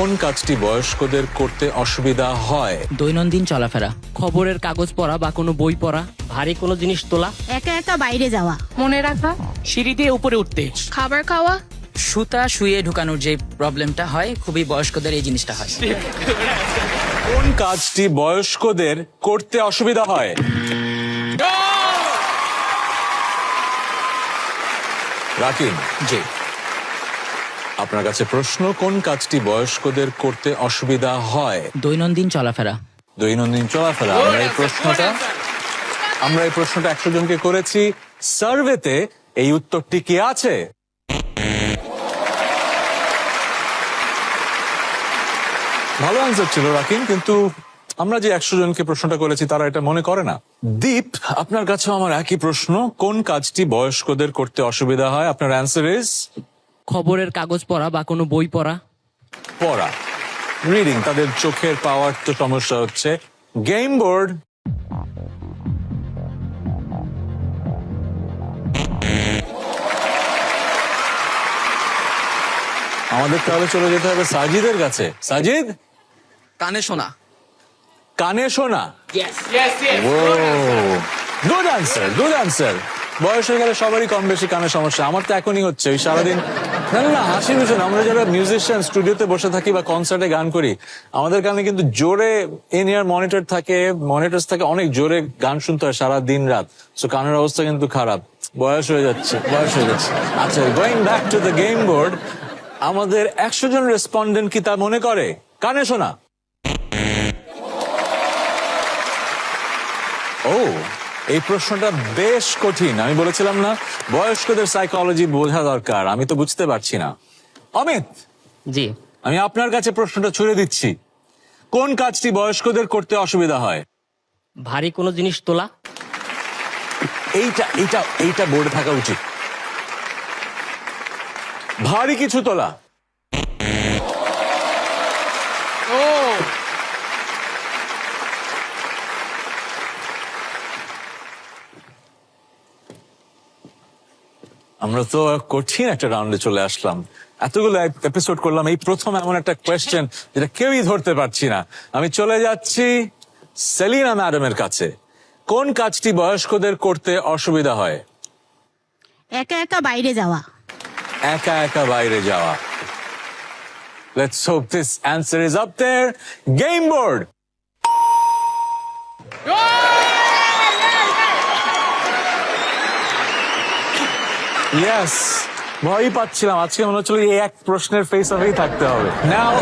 কোন কাজটি বয়স্কদের করতে অসুবিধা হয়? দৈনন্দিন চলাফেরা। খবরের কাগজ পড়া বা কোনো বই পড়া ভারী কোনো জিনিস তোলা। একা একা বাইরে যাওয়া। মনে রাখা সিঁড়ি দিয়ে উপরে উঠতে। খাবার খাওয়া। সুতা শুয়ে ঢুকানোর যে প্রবলেমটা হয় খুবই বয়স্কদের এই জিনিসটা হয়। কোন কাজটি বয়স্কদের করতে অসুবিধা হয়? রাকিন জি। আপনার কাছে প্রশ্ন কোন কাজটি বয়স্কদের করতে অসুবিধা হয়? দৈনন্দিন চলাফেরা। দৈনন্দিন চলাফেরা আমরা এই প্রশ্নটা আমরা এই প্রশ্নটা একশো জনকে করেছি। সার্ভেতে এই উত্তরটি কি আছে? ভালো আনসার ছিল রাকিন কিন্তু আমরা যে একশো জনকে প্রশ্নটা করেছি তারা এটা মনে করে না। দীপ আপনার কাছেও আমার একই প্রশ্ন কোন কাজটি বয়স্কদের করতে অসুবিধা হয়? আপনার অ্যান্সার ইজ খবরের কাগজ পড়া বা কোনো বই পড়া? পড়া। রিডিং তাদের চোখের পাওয়ার তো সমস্যা হচ্ছে। গেম বোর্ড আমাদের তাহলে চলে যেতে হবে সাজিদের কাছে। সাজিদ? কানে শোনা। কানে শোনা? গুড আনসার গুড আনসার বয়স হয়ে গেলে সবারই কম বেশি কানে সমস্যা। আমার তো এখনই হচ্ছে ওই সারাদিন না না, না হাসি ভীষণ আমরা যারা মিউজিশিয়ান স্টুডিওতে বসে থাকি বা কনসার্টে গান করি আমাদের কানে কিন্তু জোরে ইন ইয়ার মনিটর থাকে মনিটরস থাকে অনেক জোরে গান শুনতে হয় সারা দিন রাত। সো কানের অবস্থা কিন্তু খারাপ। বয়স হয়ে যাচ্ছে বয়স হয়ে যাচ্ছে। আচ্ছা going back to the game board আমাদের একশো জন রেসপন্ডেন্ট কি তা মনে করে? কানে শোনা। ও এই প্রশ্নটা বেশ কঠিন। আমি বলেছিলাম না বয়স্কদের সাইকোলজি বোঝা দরকার। আমি তো বুঝতে পারছি না। অমিত জি। আমি আপনার কাছে প্রশ্নটা ছুড়ে দিচ্ছি। কোন কাজটি বয়স্কদের করতে অসুবিধা হয়? ভারী কোনো জিনিস তোলা? এইটা এইটা এইটা বোর্ডে থাকা উচিত। ভারী কিছু তোলা। আমরা তো কঠিন একটা রাউন্ডে চলে আসলাম। এতগুলো এপিসোড করলাম এই প্রথম এমন একটা কোয়েশ্চেন যেটা কেউই ধরতে পারছি না। আমি চলে যাচ্ছি সেলিনা ম্যাডামের কাছে। কোন কাজটি বয়স্কদের করতে অসুবিধা হয়? একা একা বাইরে যাওয়া। একা একা বাইরে যাওয়া। Let's hope this answer is up there. Game board. Yes. ভয়ই পাচ্ছিলাম আজকে মনে হচ্ছিল এই এক প্রশ্নের ফেস অফেই থাকতে হবে নাও